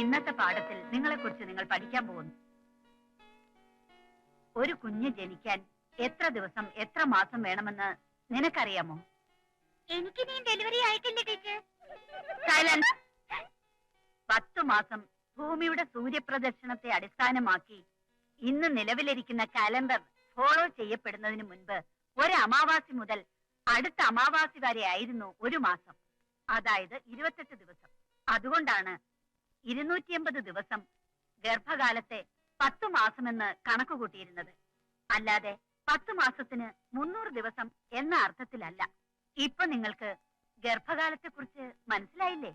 ഇന്നത്തെ പാഠത്തിൽ നിങ്ങളെ കുറിച്ച് നിങ്ങൾ പഠിക്കാൻ പോകുന്നു. ഒരു കുഞ്ഞ് ജനിക്കാൻ എത്ര ദിവസം എത്ര മാസം വേണമെന്ന് നിനക്കറിയാമോ? എനിക്ക് നീ ഡെലിവറി ആയിട്ടില്ല ടീച്ചർ. സൈലൻസ് പത്തു മാസം ഭൂമിയുടെ സൂര്യപ്രദർശനത്തെ അടിസ്ഥാനമാക്കി ഇന്ന് നിലവിലിരിക്കുന്ന കലണ്ടർ ഫോളോ ചെയ്യപ്പെടുന്നതിന് മുൻപ് ഒരു അമാവാസി മുതൽ അടുത്ത അമാവാസി വരെ ആയിരുന്നു ഒരു മാസം അതായത് ഇരുപത്തെട്ട് ദിവസം. അതുകൊണ്ടാണ് ഇരുന്നൂറ്റി എൺപത് ദിവസം ഗർഭകാലത്തെ പത്തു മാസമെന്ന് കണക്ക് കൂട്ടിയിരുന്നത് അല്ലാതെ പത്ത് മാസത്തിന് മുന്നൂറ് ദിവസം എന്ന അർത്ഥത്തിലല്ല. ഇപ്പൊ നിങ്ങൾക്ക് ഗർഭകാലത്തെ കുറിച്ച് മനസ്സിലായില്ലേ?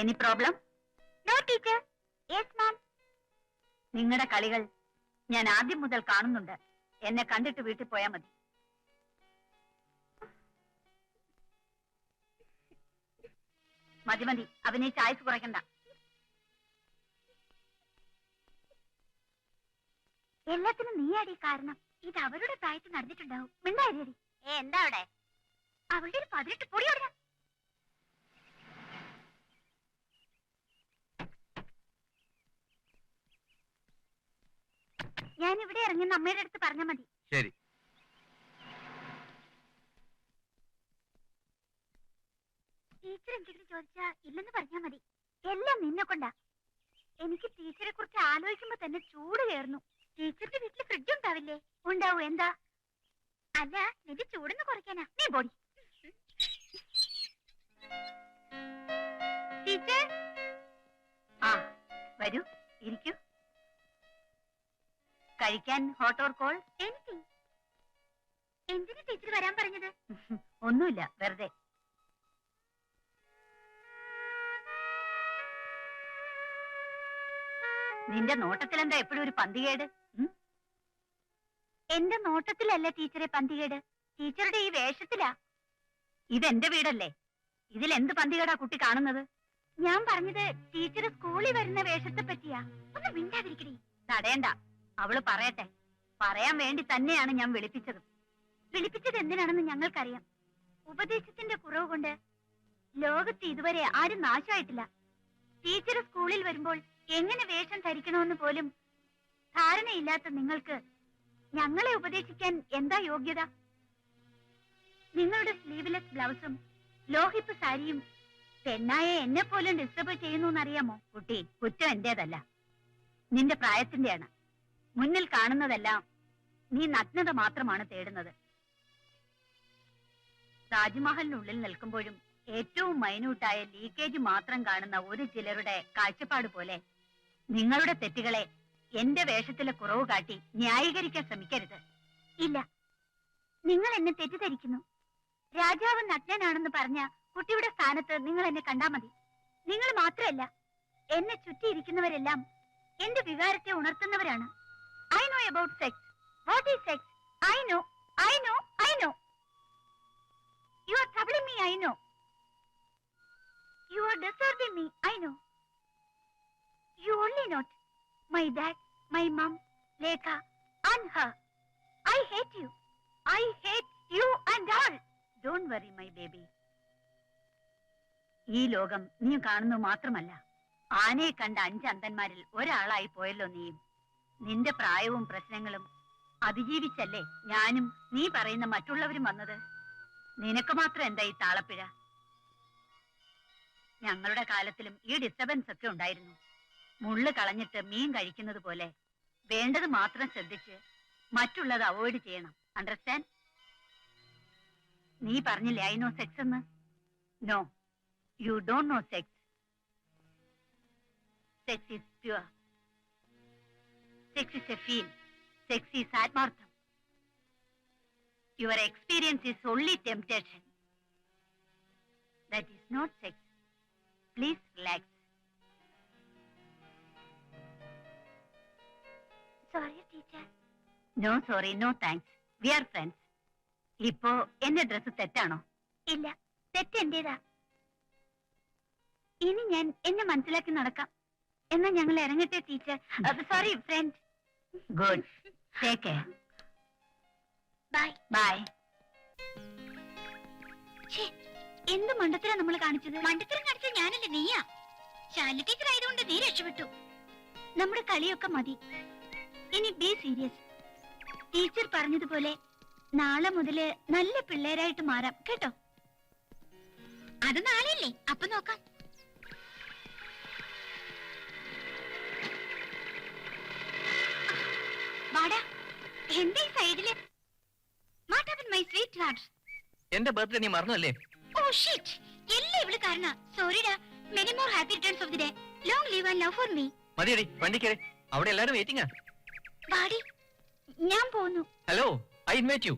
Any problem no teacher yes ma'am നിങ്ങളുടെ കളികൾ ഞാൻ ആദ്യം മുതൽ കാണുന്നുണ്ട്. എന്നെ കണ്ടിട്ട് വീട്ടിൽ പോയാ മതി. മതി മതി. അവനെ ചായസ് കുറയ്ക്കണ്ട. എല്ലാത്തിനും നീയാടി കാരണം. ഇത് അവരുടെ പ്രായത്തിൽ നടന്നിട്ടുണ്ടാവും. മിണ്ടായി എന്താ അവിടെ? അവളുടെ ഒരു പതിനെട്ട് പൊടി അവിടെ. ഞാൻ ഇവിടെ ഇറങ്ങുന്ന അമ്മയുടെ അടുത്ത് പറഞ്ഞാൽ മതി. ശരി. ടീച്ചർ എന്തെങ്കിലും ചോദിച്ചാ ഇല്ലെന്ന് പറഞ്ഞാൽ മതി. എല്ലാം നിന്നെ കൊണ്ടാ. എനിക്ക് ടീച്ചറെ കുറിച്ച് ആലോചിക്കുമ്പോ തന്നെ ചൂട് കയറുന്നു. ടീച്ചറിന്റെ വീട്ടിൽ ഫ്രിഡ്ജ് ഉണ്ടാവില്ലേ? ഉണ്ടാവൂ എന്താ? അല്ല നിന്റെ ചൂടൊന്ന് കുറയ്ക്കാനാ. നീ ബോഡി ടീച്ചർ? ആ വരൂ. ഇരിക്കൂ. കഴിക്കാൻ ഹോട്ട് ഓർ കോൾ എന്തിനു ടീച്ചർ വരാൻ പറഞ്ഞത്? ഒന്നുമില്ല വെറുതെ. നിന്റെ നോട്ടത്തിൽ എന്താ എപ്പോഴും ഒരു പന്തികേട്? എന്റെ നോട്ടത്തിലല്ല ടീച്ചറെ പന്തികേട്. ടീച്ചറുടെ ഈ വേഷത്തിലാ. ഇതെന്റെ വീടല്ലേ? ഇതിൽ എന്ത് പന്തികേടാ കുട്ടി കാണുന്നത്? ഞാൻ പറഞ്ഞത് ടീച്ചർ സ്കൂളിൽ വരുന്ന വേഷത്തെ പറ്റിയാ. ഒന്ന് മിണ്ടാതിരിക്കണേ തടയണ്ട അവൾ പറയട്ടെ. പറയാൻ വേണ്ടി തന്നെയാണ് ഞാൻ വിളിപ്പിച്ചത്. വിളിപ്പിച്ചത് എന്തിനാണെന്ന് ഞങ്ങൾക്കറിയാം. ഉപദേശത്തിന്റെ കുറവ് കൊണ്ട് ലോകത്ത് ഇതുവരെ ആരും നാശമായിട്ടില്ല. ടീച്ചർ സ്കൂളിൽ വരുമ്പോൾ എങ്ങനെ വേഷം ധരിക്കണമെന്ന് പോലും ധാരണയില്ലാത്ത നിങ്ങൾക്ക് ഞങ്ങളെ ഉപദേശിക്കാൻ എന്താ യോഗ്യത? നിങ്ങളുടെ സ്ലീവ്ലെസ് ബ്ലൗസും ലോഹിപ്പ് സാരിയും പെണ്ണായ എന്നെ പോലും ഡിസ്റ്റർബ് ചെയ്യുന്നു എന്നറിയാമോ? കുട്ടി കുറ്റം എന്റേതല്ല. നിന്റെ പ്രായത്തിന്റെയാണ്. മുന്നിൽ കാണുന്നതെല്ലാം നീ നഗ്നത മാത്രമാണ് തേടുന്നത്. താജ്മഹലിനുള്ളിൽ നിൽക്കുമ്പോഴും ഏറ്റവും മൈന്യൂട്ടായ ലീക്കേജ് മാത്രം കാണുന്ന ഒരു ചിലരുടെ കാഴ്ചപ്പാട് പോലെ നിങ്ങളുടെ തെറ്റുകളെ എന്റെ വേഷത്തിലെ കുറവ് കാട്ടി ന്യായീകരിക്കാൻ ശ്രമിക്കരുത്. ഇല്ല. നിങ്ങൾ എന്നെ തെറ്റിദ്ധരിക്കുന്നു. രാജാവ് നഗ്നനാണെന്ന് പറഞ്ഞ കുട്ടിയുടെ സ്ഥാനത്ത് നിങ്ങൾ എന്നെ കണ്ടാ മതി. നിങ്ങൾ മാത്രമല്ല എന്നെ ചുറ്റിയിരിക്കുന്നവരെല്ലാം എന്റെ വികാരത്തെ ഉണർത്തുന്നവരാണ്. I know about sex. What is sex? I know. I know. I know. You are troubling me. I know. You are disturbing me. I know. You only not. My dad, my mom, Leka, and her. I hate you. I hate you and all. Don't worry, my baby. ഈ ലോകം നീ കാണുന്നു മാത്രമല്ല ആനയെ കണ്ട അഞ്ച് അന്തന്മാരിൽ ഒരാളായി പോയല്ലോ നീയും നിന്റെ പ്രായവും പ്രശ്നങ്ങളും അതിജീവിച്ചല്ലേ ഞാനും നീ പറയുന്ന മറ്റുള്ളവരും വന്നത്? നിനക്ക് മാത്രം എന്താ ഈ താളപ്പിഴ? ഞങ്ങളുടെ കാലത്തിലും ഈ ഡിസ്റ്റർബൻസ് ഒക്കെ ഉണ്ടായിരുന്നു. മുള്ള് കളഞ്ഞിട്ട് മീൻ കഴിക്കുന്നത് പോലെ വേണ്ടത് മാത്രം ശ്രദ്ധിച്ച് മറ്റുള്ളത് അവോയ്ഡ് ചെയ്യണം. അണ്ടർസ്റ്റാൻഡ് നീ പറഞ്ഞില്ലേ ഐ നോ സെക്സ് എന്ന്? No you don't know sex sex is pure sex is a feel sex is ആത്മാർത്ഥം. Your experience is only temptation that is not sex please relax sorry teacher no sorry no thanks we are friends ഇപ്പോ എന്റെ dress തെറ്റാണോ? ഇല്ല തെറ്റ് എന്റേതാ. ഇനി ഞാൻ എന്നെ മനസ്സിലാക്കി നടക്കാം. എന്നാ ഞങ്ങൾ ഇറങ്ങട്ടെ teacher sorry friend good. Take care bye bye എന്ത് മണ്ടത്തിലാ നമ്മൾ കാണിച്ചത്? മണ്ടത്തരം കാണിച്ചത് ഞാനല്ല നീയാ? ശാലു ടീച്ചർ ആയതുകൊണ്ട് നീ രക്ഷപ്പെട്ടു. നമ്മുടെ കളിയൊക്കെ മതി. ഇനി ബി സീരിയസ് ടീച്ചർ പറഞ്ഞതുപോലെ നാളെ മുതൽ നല്ല പിള്ളേരായിട്ട് മാറാം. കേട്ടോ? അത് നാളെയല്ലേ? അപ്പൊ നോക്കാം. എന്റെ ബർത്ത്ഡേ നീ മറന്നല്ലേ ഓ ഷിറ്റ് എല്ലാം ഇവൾ കാരണം. സോറിഡാ many more happy returns of the day long live and love for me മതിയടി വണ്ടി വണ്ടിക്കേ അവിടെ എല്ലാരും വെയിറ്റിംഗാ വാടി ഞാൻ പോന്നു. Hello I invite you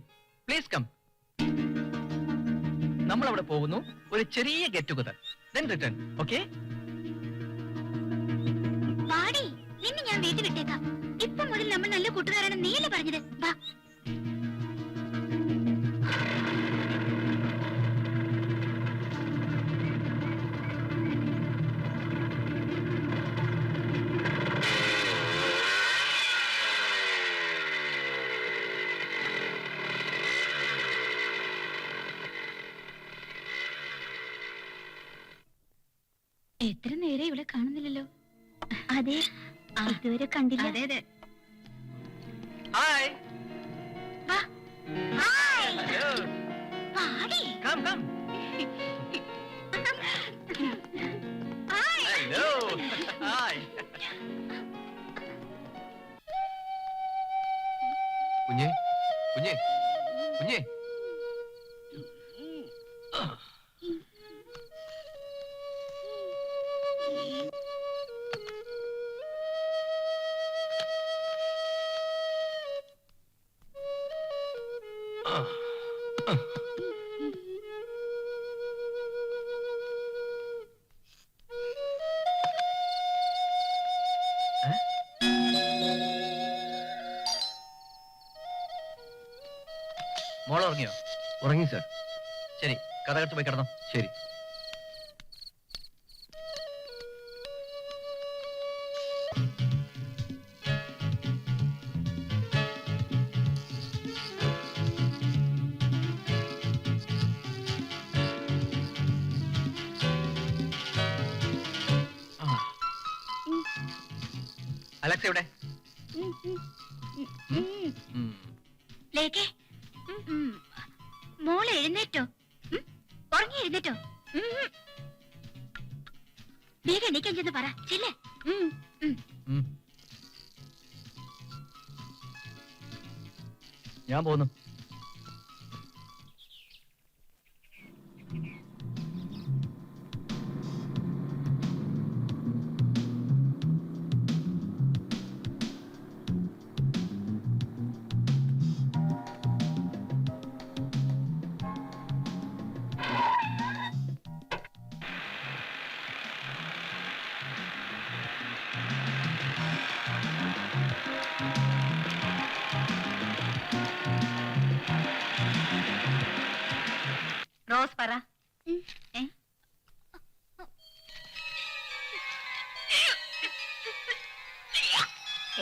please come നമ്മൾ അവിടെ പോകുന്നു. ഒരു ചെറിയ get together then return okay വാടി നിന്നെ ഞാൻ വീട്ടിൽ വിട്ടേക്കാം. ഇപ്പൊ മുതൽ നമ്മൾ നല്ല കൂട്ടുകാരാണ് നീയല്ലേ പറഞ്ഞത്? വാ. എത്ര നേരെ ഇവിടെ കാണുന്നില്ലല്ലോ? അതെ ഇതുവരെ കണ്ടില്ല. അതെ അതെ. ഹായ് ഹായ് കം കം മോൾ ഉറങ്ങിയോ? ഉറങ്ങി സാർ. ശരി കഥകത്ത് പോയി കിടന്നോ. ശരി. അലക്സ് എവിടെ. ലേക്കേ മോൾ എഴുന്നേറ്റോ? ഉറങ്ങി എഴുന്നേറ്റോ. വേഗം എണീക്കാൻ ചെന്ന് പറ. ചെല്ലേ. ഞാൻ പോന്നു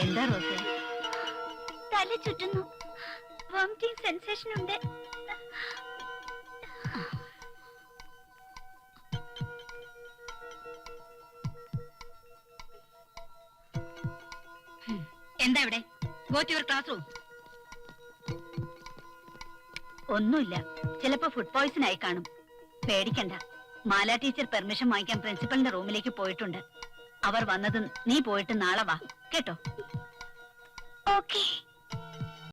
എന്താ റോസേ? തല ചുറ്റുന്നു. വോമിറ്റിംഗ് സെൻസേഷൻ ഉണ്ട്. എന്താ ഇവിടെ? Go to your classroom ഒന്നുമില്ല. ചിലപ്പോ ഫുഡ് പോയ്സൺ ആയി കാണും. പേടിക്കണ്ട. മാല ടീച്ചർ പെർമിഷൻ വാങ്ങിക്കാൻ പ്രിൻസിപ്പലിന്റെ റൂമിലേക്ക് പോയിട്ടുണ്ട്. അവർ വന്നത് നീ പോയിട്ട് നാളെ വാ. കേട്ടോ? ഓക്കേ.